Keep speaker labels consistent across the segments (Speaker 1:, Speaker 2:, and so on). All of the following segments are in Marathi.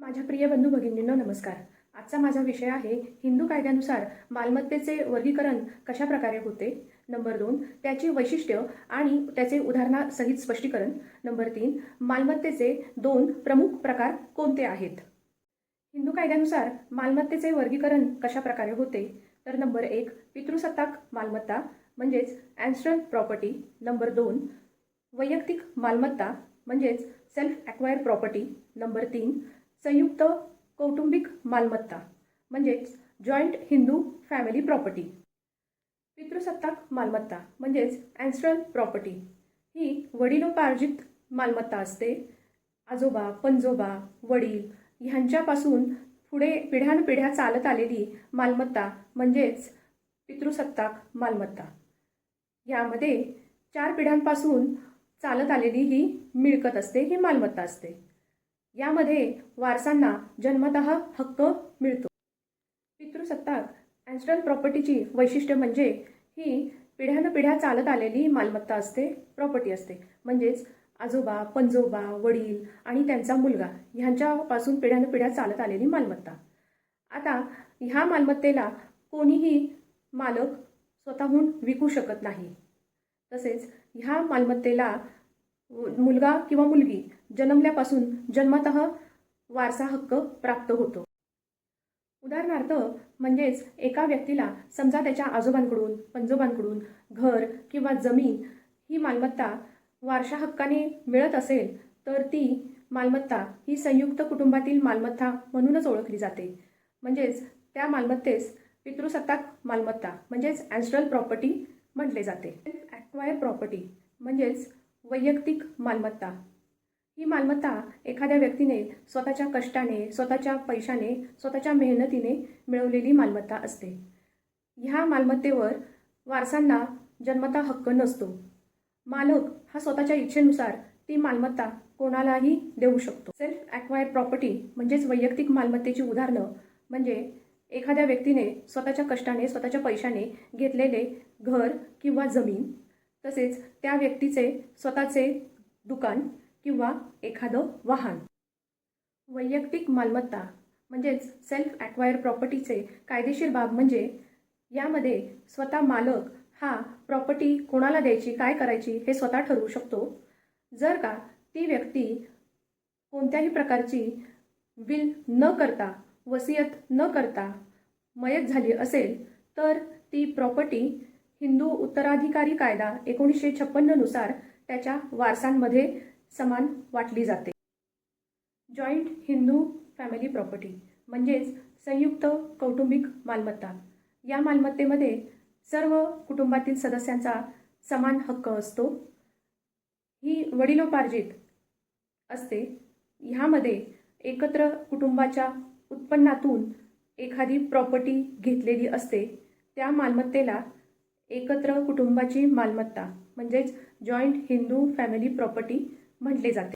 Speaker 1: माझ्या प्रिय बंधू भगिनींनो नमस्कार. आजचा माझा विषय आहे हिंदू कायद्यानुसार मालमत्तेचे वर्गीकरण कशा प्रकारे होते? नंबर दोन त्याची वैशिष्ट्य आणि त्याचे उदाहरणासहित स्पष्टीकरण. नंबर तीन मालमत्तेचे दोन प्रमुख प्रकार कोणते आहेत? हिंदू कायद्यानुसार मालमत्तेचे वर्गीकरण कशा प्रकारे होते? तर नंबर एक पितृसत्ताक मालमत्ता म्हणजेच ॲन्स्ट्रल प्रॉपर्टी नंबर दोन वैयक्तिक मालमत्ता म्हणजेच सेल्फ ॲक्वायर प्रॉपर्टी नंबर तीन संयुक्त कौटुंबिक मालमत्ता म्हणजेच जॉईंट हिंदू फॅमिली प्रॉपर्टी पितृसत्ताक मालमत्ता म्हणजेच अँस्ट्रल प्रॉपर्टी ही वडिलोपार्जित मालमत्ता असते. आजोबा पणजोबा वडील ह्यांच्यापासून पुढे पिढ्यानपिढ्या चालत आलेली मालमत्ता म्हणजेच पितृसत्ताक मालमत्ता. यामध्ये चार पिढ्यांपासून चालत आलेली ही मिळकत असते ही मालमत्ता असते. यामध्ये वारसांना जन्मत हक्क मिळतो. पितृसत्ताक ॲन्स्टल प्रॉपर्टीची वैशिष्ट्य म्हणजे ही पिढ्यानपिढ्या चालत आलेली मालमत्ता असते प्रॉपर्टी असते. म्हणजेच आजोबा पणजोबा वडील आणि त्यांचा मुलगा ह्यांच्यापासून पिढ्यानपिढ्या चालत आलेली मालमत्ता. आता ह्या मालमत्तेला कोणीही मालक स्वतःहून विकू शकत नाही. तसेच ह्या मालमत्तेला मुलगा किंवा मुलगी जन्मल्यापासून जन्मत वारसा हक्क प्राप्त होतो. उदाहरणार्थ म्हणजेच एका व्यक्तीला समजा त्याच्या आजोबांकडून पंजोबांकडून घर किंवा जमीन ही मालमत्ता वारशा हक्काने मिळत असेल तर ती मालमत्ता ही संयुक्त कुटुंबातील मालमत्ता म्हणूनच ओळखली जाते. म्हणजेच त्या मालमत्तेस पितृसत्ताक मालमत्ता म्हणजेच ॲन्स्ट्रल प्रॉपर्टी म्हटले जाते. ॲक्वायर प्रॉपर्टी म्हणजेच वैयक्तिक मालमत्ता. ही मालमत्ता एखाद्या व्यक्तीने स्वतःच्या कष्टाने स्वतःच्या पैशाने स्वतःच्या मेहनतीने मिळवलेली मालमत्ता असते. ह्या मालमत्तेवर वारसांना जन्मता हक्क नसतो. मालक हा स्वतःच्या इच्छेनुसार ती मालमत्ता कोणालाही देऊ शकतो. सेल्फ ॲक्वायर प्रॉपर्टी म्हणजेच वैयक्तिक मालमत्तेची उदाहरणं म्हणजे एखाद्या व्यक्तीने स्वतःच्या कष्टाने स्वतःच्या पैशाने घेतलेले घर किंवा जमीन तसेच त्या व्यक्तीचे स्वतःचे दुकान किंवा एखादं वाहन. वैयक्तिक मालमत्ता म्हणजेच सेल्फ ॲक्वायर प्रॉपर्टीचे कायदेशीर बाब म्हणजे यामध्ये स्वतः मालक हा प्रॉपर्टी कोणाला द्यायची काय करायची हे स्वतः ठरवू शकतो. जर का ती व्यक्ती कोणत्याही प्रकारची विल न करता वसियत न करता मयत झाली असेल तर ती प्रॉपर्टी हिंदू उत्तराधिकारी कायदा एकोणीसशे छप्पन्ननुसार त्याच्या वारसांमध्ये समान वाटली जाते. जॉईंट हिंदू फॅमिली प्रॉपर्टी म्हणजेच संयुक्त कौटुंबिक मालमत्ता. या मालमत्तेमध्ये सर्व कुटुंबातील सदस्यांचा समान हक्क असतो. ही वडिलोपार्जित असते. ह्यामध्ये एकत्र कुटुंबाच्या उत्पन्नातून एखादी प्रॉपर्टी घेतलेली असते. त्या मालमत्तेला एकत्र कुटुंबाची मालमत्ता म्हणजेच जॉईंट हिंदू फॅमिली प्रॉपर्टी म्हटले जाते.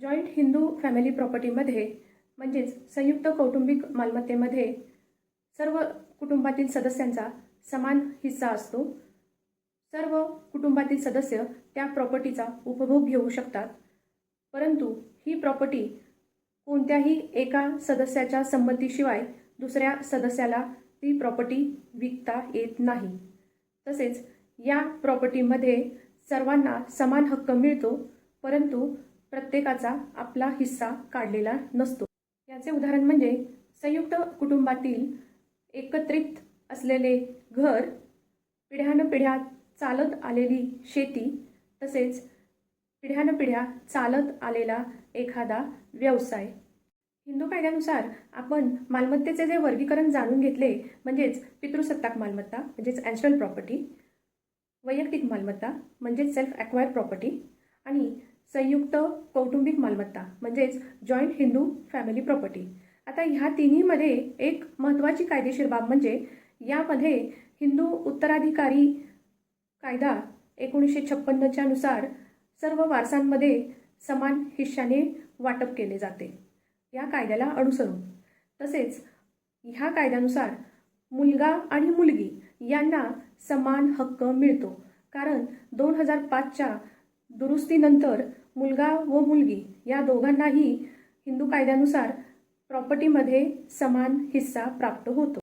Speaker 1: जॉईंट हिंदू फॅमिली प्रॉपर्टीमध्ये म्हणजेच संयुक्त कौटुंबिक मालमत्तेमध्ये सर्व कुटुंबातील सदस्यांचा समान हिस्सा असतो. सर्व कुटुंबातील सदस्य त्या प्रॉपर्टीचा उपभोग घेऊ शकतात. परंतु ही प्रॉपर्टी कोणत्याही एका सदस्याच्या संमतीशिवाय दुसऱ्या सदस्याला ती प्रॉपर्टी विकता येत नाही. तसेच या प्रॉपर्टीमध्ये सर्वांना समान हक्क मिळतो. परंतु प्रत्येकाचा आपला हिस्सा काढलेला नसतो. याचे उदाहरण म्हणजे संयुक्त कुटुंबातील एकत्रित असलेले घर पिढ्यानपिढ्या चालत आलेली शेती तसेच पिढ्यानपिढ्या चालत आलेला एखादा व्यवसाय. हिंदू कायद्यानुसार आपण मालमत्तेचे जे वर्गीकरण जाणून घेतले म्हणजेच पितृसत्ताक मालमत्ता म्हणजेच ॲन्स्ट्रल प्रॉपर्टी वैयक्तिक मालमत्ता म्हणजेच सेल्फ ॲक्वायर प्रॉपर्टी आणि संयुक्त कौटुंबिक मालमत्ता म्हणजेच जॉईंट हिंदू फॅमिली प्रॉपर्टी आता ह्या तिन्हीमध्ये एक महत्त्वाची कायदेशीर बाब म्हणजे यामध्ये हिंदू उत्तराधिकारी कायदा एकोणीसशे छप्पन्नच्या नुसार सर्व वारसांमध्ये समान हिश्शाने वाटप केले जाते. या कायद्याला अनुसरून. तसेच ह्या कायद्यानुसार मुलगा आणि मुलगी यांना समान हक्क मिळतो. कारण दोन हजार पाचच्या दुरुस्तीनंतर मुलगा व मुलगी या दोघांनाही हिंदू कायद्यानुसार प्रॉपर्टीमध्ये समान हिस्सा प्राप्त होतो.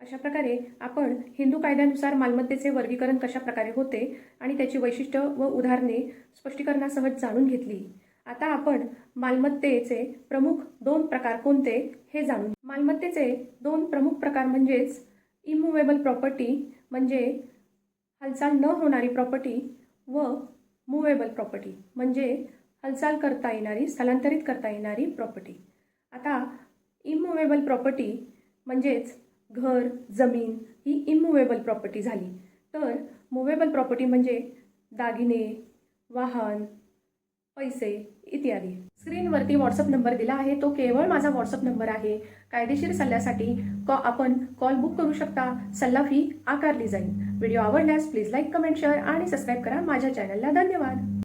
Speaker 1: अशा प्रकारे आपण हिंदू कायद्यानुसार मालमत्तेचे वर्गीकरण कशा प्रकारे होते आणि त्याची वैशिष्ट्य व उदाहरणे स्पष्टीकरणासह जाणून घेतली. आता आपण मालमत्तेचे प्रमुख दोन प्रकार कोणते हे जाणून मालमत्तेचे दोन प्रमुख प्रकार म्हणजेच इमुवेबल प्रॉपर्टी म्हणजे हालचाल न होणारी प्रॉपर्टी व मुवेबल प्रॉपर्टी म्हणजे हालचाल करता येणारी स्थलांतरित करता येणारी प्रॉपर्टी आता इमुवेबल प्रॉपर्टी म्हणजेच घर जमीन ही इमुवेबल प्रॉपर्टी झाली. तर मुवेबल प्रॉपर्टी म्हणजे दागिने वाहन पैसे इत्यादी. स्क्रीनवरती व्हॉट्सअप नंबर दिला आहे. तो केवळ माझा व्हॉट्सअप नंबर आहे. कायदेशीर सल्ल्यासाठी कॉ आपण कॉल बुक करू शकता. सल्ला फी आकारली जाईल. व्हिडिओ आवडल्यास प्लीज लाईक कमेंट शेअर आणि सबस्क्राईब करा. माझ्या चॅनलला धन्यवाद.